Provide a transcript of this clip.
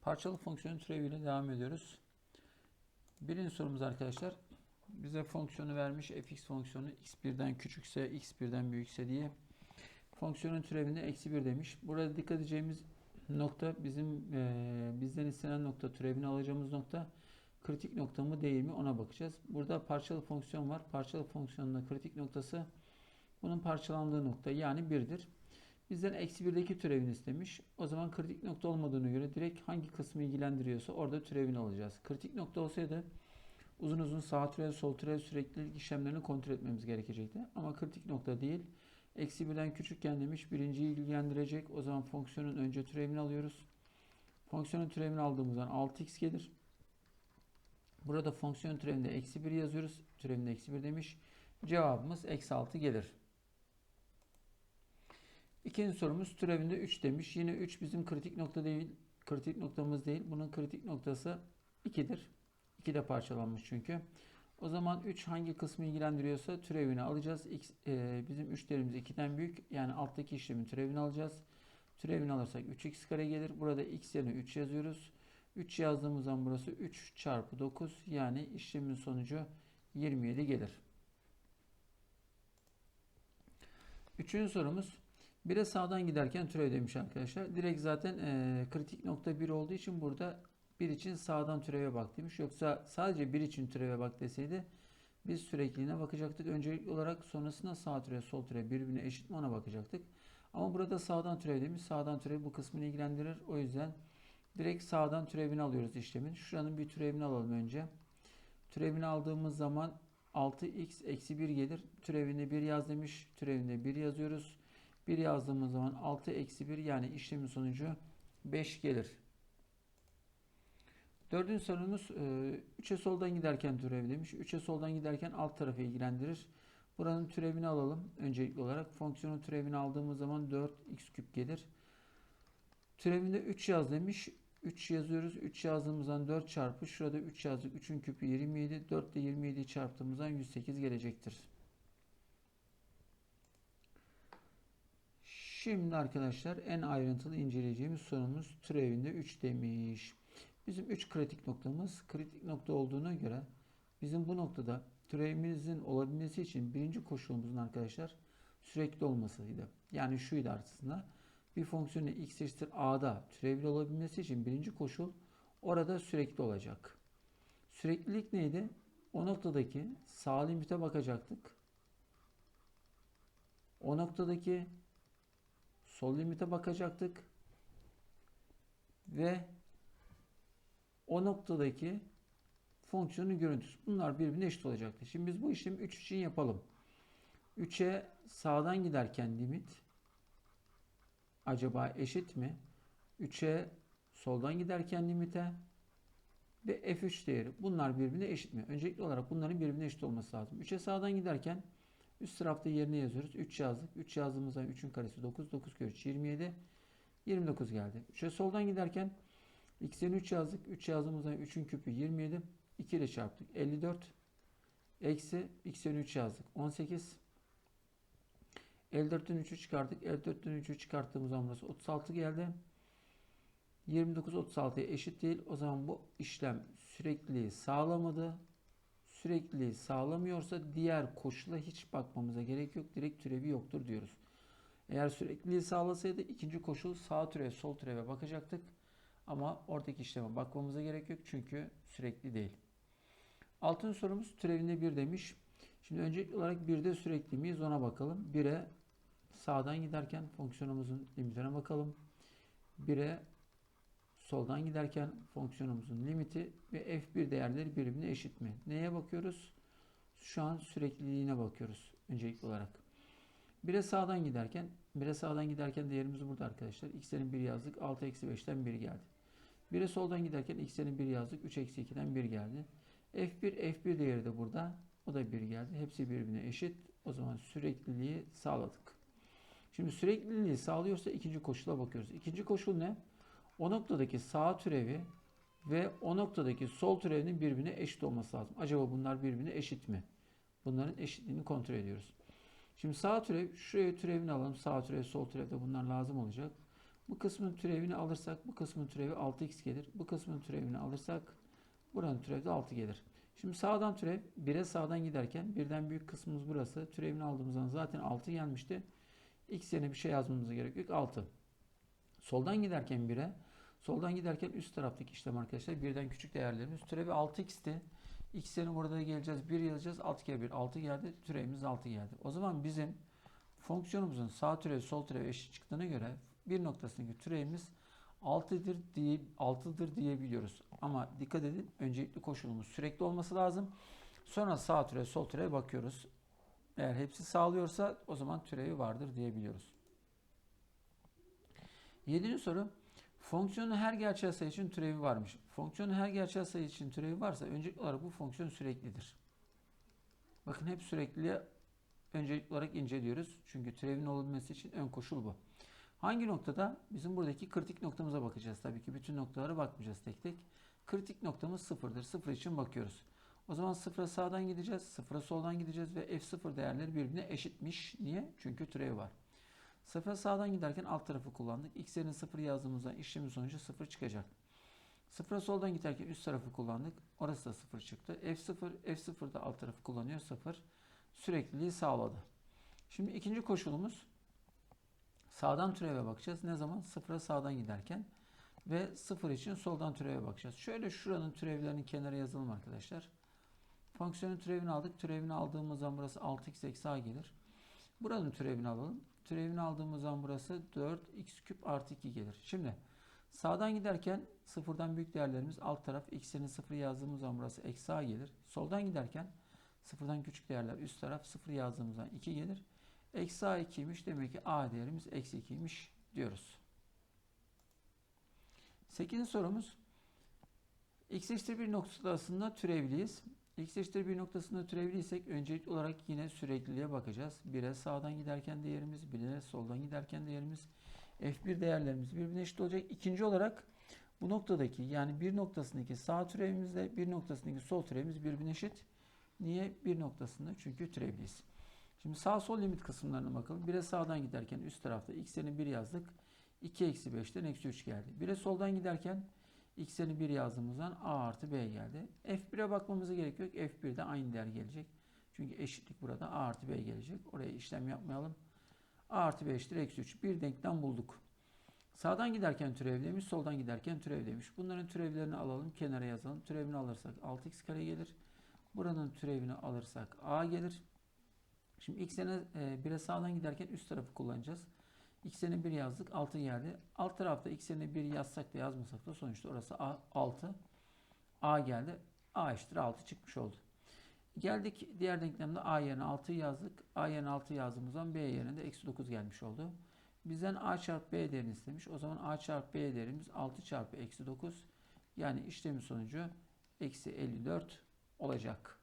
Parçalı fonksiyonun türeviyle devam ediyoruz. Birinci sorumuz arkadaşlar. Bize fonksiyonu vermiş fx fonksiyonu x1'den küçükse x1'den büyükse diye. Fonksiyonun türevinde eksi 1 demiş. Burada dikkat edeceğimiz nokta bizim eee, bizden istenen nokta türevini alacağımız nokta kritik nokta mı değil mi ona bakacağız. Burada parçalı fonksiyon var. Parçalı fonksiyonun kritik noktası bunun parçalandığı nokta yani 1'dir. Bizden eksi 1'deki türevini istemiş. O zaman kritik nokta olmadığına göre direkt hangi kısmı ilgilendiriyorsa orada türevini alacağız. Kritik nokta olsaydı uzun uzun sağ türev sol türev süreklilik işlemlerini kontrol etmemiz gerekecekti. Ama kritik nokta değil. Eksi 1'den küçükken demiş birinciyi ilgilendirecek. O zaman fonksiyonun önce türevini alıyoruz. Fonksiyonun türevini aldığımız zaman 6x gelir. Burada fonksiyon türevinde eksi 1 yazıyoruz. Türevinde eksi 1 demiş. Cevabımız eksi 6 gelir. İkinci sorumuz türevinde 3 demiş. Yine 3 bizim kritik nokta değil. Kritik noktamız değil. Bunun kritik noktası 2'dir. 2 de parçalanmış çünkü. O zaman 3 hangi kısmı ilgilendiriyorsa türevini alacağız. X, e, bizim 3 değerimiz 2'den büyük. Yani alttaki işlemin türevini alacağız. Türevini alırsak 3x kare gelir. Burada x yerine 3 yazıyoruz. 3 yazdığımız zaman burası 3 çarpı 9. Yani işlemin sonucu 27 gelir. Üçüncü sorumuz. Bire sağdan giderken türev demiş arkadaşlar. Direkt zaten e, kritik nokta 1 olduğu için burada 1 için sağdan türeve bak demiş. Yoksa sadece 1 için türeve bak deseydi biz sürekliliğine bakacaktık. Öncelikli olarak sonrasında sağ türev sol türev birbirine eşit mi ona bakacaktık. Ama burada sağdan türev demiş. Sağdan türev bu kısmını ilgilendirir. O yüzden direkt sağdan türevini alıyoruz işlemin. Şuranın bir türevini alalım önce. Türevini aldığımız zaman 6x eksi 1 gelir. Türevinde 1 yaz demiş. Türevinde 1 yazıyoruz. 1 yazdığımız zaman 6 eksi 1 yani işlemin sonucu 5 gelir. Dördüncü sorumuz 3'e soldan giderken türev demiş. 3'e soldan giderken alt tarafı ilgilendirir. Buranın türevini alalım öncelikli olarak. Fonksiyonun türevini aldığımız zaman 4x küp gelir. Türevinde 3 yaz demiş. 3 yazıyoruz. 3 yazdığımızdan 4 çarpı. Şurada 3 yazdık. 3'ün küpü 27. 4 ile 27'yi çarptığımızdan 108 gelecektir. Şimdi arkadaşlar en ayrıntılı inceleyeceğimiz sorumuz türevinde 3 demiş. Bizim 3 kritik noktamız kritik nokta olduğuna göre bizim bu noktada türevimizin olabilmesi için birinci koşulumuzun arkadaşlar sürekli olmasıydı. Yani şuydu aslında. Bir fonksiyonun x eşittir a'da türevli olabilmesi için birinci koşul orada sürekli olacak. Süreklilik neydi? O noktadaki sağ limite bakacaktık. O noktadaki sol limite bakacaktık. Ve o noktadaki fonksiyonun görüntüsü. Bunlar birbirine eşit olacaktı. Şimdi biz bu işlemi 3 için yapalım. 3'e sağdan giderken limit acaba eşit mi? 3'e soldan giderken limite ve f3 değeri. Bunlar birbirine eşit mi? Öncelikli olarak bunların birbirine eşit olması lazım. 3'e sağdan giderken üst tarafta yerine yazıyoruz. 3 yazdık. 3 yazdığımızda 3'ün karesi 9. 9 kere 3 27. 29 geldi. 3'e soldan giderken x'in 3 yazdık. 3 yazdığımızda 3'ün küpü 27. 2 ile çarptık. 54. Eksi x'in 3 yazdık. 18. 54'ten 3'ü çıkardık. 54'ten 3'ü çıkarttığımız zaman burası 36 geldi. 29 36'ya eşit değil. O zaman bu işlem sürekliliği sağlamadı. Sürekliliği sağlamıyorsa diğer koşula hiç bakmamıza gerek yok. Direkt türevi yoktur diyoruz. Eğer sürekliliği sağlasaydı ikinci koşul sağ türev sol türeve bakacaktık. Ama oradaki işleme bakmamıza gerek yok çünkü sürekli değil. Altıncı sorumuz türevinde 1 demiş. Şimdi öncelikli olarak 1'de sürekli miyiz ona bakalım. 1'e sağdan giderken fonksiyonumuzun limitine bakalım. 1'e soldan giderken fonksiyonumuzun limiti ve f1 değerleri birbirine eşit mi? Neye bakıyoruz? Şu an sürekliliğine bakıyoruz öncelikli olarak. 1'e sağdan giderken 1'e sağdan giderken değerimiz burada arkadaşlar. x'lerin 1 yazdık. 6 eksi 5'ten 1 geldi. 1'e soldan giderken x'lerin 1 yazdık. 3 eksi 2'den 1 geldi. f1 f1 değeri de burada. O da 1 geldi. Hepsi birbirine eşit. O zaman sürekliliği sağladık. Şimdi sürekliliği sağlıyorsa ikinci koşula bakıyoruz. İkinci koşul ne? O noktadaki sağ türevi ve o noktadaki sol türevinin birbirine eşit olması lazım. Acaba bunlar birbirine eşit mi? Bunların eşitliğini kontrol ediyoruz. Şimdi sağ türev, şuraya türevini alalım. Sağ türev, sol türev de bunlar lazım olacak. Bu kısmın türevini alırsak bu kısmın türevi 6x gelir. Bu kısmın türevini alırsak buranın türevi de 6 gelir. Şimdi sağdan türev 1'e sağdan giderken birden büyük kısmımız burası. Türevini aldığımız zaman zaten 6 gelmişti. X yerine bir şey yazmamıza gerek yok. 6. Soldan giderken 1'e soldan giderken üst taraftaki işlem arkadaşlar birden küçük değerlerimiz. Türevi 6x'ti. X yerine burada geleceğiz. 1 yazacağız. 6 kere 1 6 geldi. Türevimiz 6 geldi. O zaman bizim fonksiyonumuzun sağ türevi sol türevi eşit çıktığına göre bir noktasındaki türevimiz 6'dır diye 6'dır diyebiliyoruz. Ama dikkat edin öncelikli koşulumuz sürekli olması lazım. Sonra sağ türev sol türeve bakıyoruz. Eğer hepsi sağlıyorsa o zaman türevi vardır diyebiliyoruz. Yedinci soru. Fonksiyonun her gerçel sayı için türevi varmış. Fonksiyonun her gerçel sayı için türevi varsa öncelikli olarak bu fonksiyon süreklidir. Bakın hep sürekliliğe öncelikli olarak inceliyoruz. Çünkü türevin olabilmesi için ön koşul bu. Hangi noktada? Bizim buradaki kritik noktamıza bakacağız. Tabii ki bütün noktalara bakmayacağız tek tek. Kritik noktamız sıfırdır. Sıfır için bakıyoruz. O zaman sıfıra sağdan gideceğiz. Sıfıra soldan gideceğiz ve f0 değerleri birbirine eşitmiş. Niye? Çünkü türevi var. Sıfıra sağdan giderken alt tarafı kullandık. X yerine sıfır yazdığımızda işlemin sonucu sıfır çıkacak. Sıfıra soldan giderken üst tarafı kullandık. Orası da sıfır çıktı. F0, F0 da alt tarafı kullanıyor. Sıfır. Sürekliliği sağladı. Şimdi ikinci koşulumuz sağdan türeve bakacağız. Ne zaman? Sıfıra sağdan giderken ve sıfır için soldan türeve bakacağız. Şöyle şuranın türevlerini kenara yazalım arkadaşlar. Fonksiyonun türevini aldık. Türevini aldığımız zaman burası 6x eksi a gelir. Buranın türevini alalım. Türevini aldığımız zaman burası 4x küp artı 2 gelir. Şimdi sağdan giderken sıfırdan büyük değerlerimiz alt taraf x'ini sıfır yazdığımız zaman burası eksi a gelir. Soldan giderken sıfırdan küçük değerler üst taraf sıfır yazdığımız zaman 2 gelir. Eksi a 2'ymiş demek ki a değerimiz eksi 2'ymiş diyoruz. 8. sorumuz x eşittir 1 noktasında türevliyiz. X eşittir 1 noktasında türevliysek öncelikli olarak yine sürekliliğe bakacağız. 1'e sağdan giderken değerimiz, 1'e soldan giderken değerimiz, f1 değerlerimiz birbirine eşit olacak. İkinci olarak bu noktadaki yani bir noktasındaki sağ türevimizle bir noktasındaki sol türevimiz birbirine eşit. Niye? Bir noktasında çünkü türevliyiz. Şimdi sağ sol limit kısımlarına bakalım. 1'e sağdan giderken üst tarafta x'lerini 1 yazdık. 2 eksi 5'ten eksi 3 geldi. 1'e soldan giderken x'lerini 1 yazdığımızdan a artı b geldi. f1'e bakmamıza gerek yok. f1'de aynı değer gelecek. Çünkü eşitlik burada a artı b gelecek. Oraya işlem yapmayalım. a artı b eşittir eksi 3. Bir denklem bulduk. Sağdan giderken türevlemiş, soldan giderken türevlemiş. Bunların türevlerini alalım, kenara yazalım. Türevini alırsak 6x kare gelir. Buranın türevini alırsak a gelir. Şimdi x'ine 1'e sağdan giderken üst tarafı kullanacağız. X'ine 1 yazdık. 6 geldi. Alt tarafta x'ine 1 yazsak da yazmasak da sonuçta orası A, 6. A geldi. A eşittir 6 çıkmış oldu. Geldik diğer denklemde A yerine 6 yazdık. A yerine 6 yazdığımız zaman B yerine de eksi 9 gelmiş oldu. Bizden A çarpı B değerini istemiş. O zaman A çarpı B değerimiz 6 çarpı eksi 9. Yani işlemin sonucu eksi 54 olacak.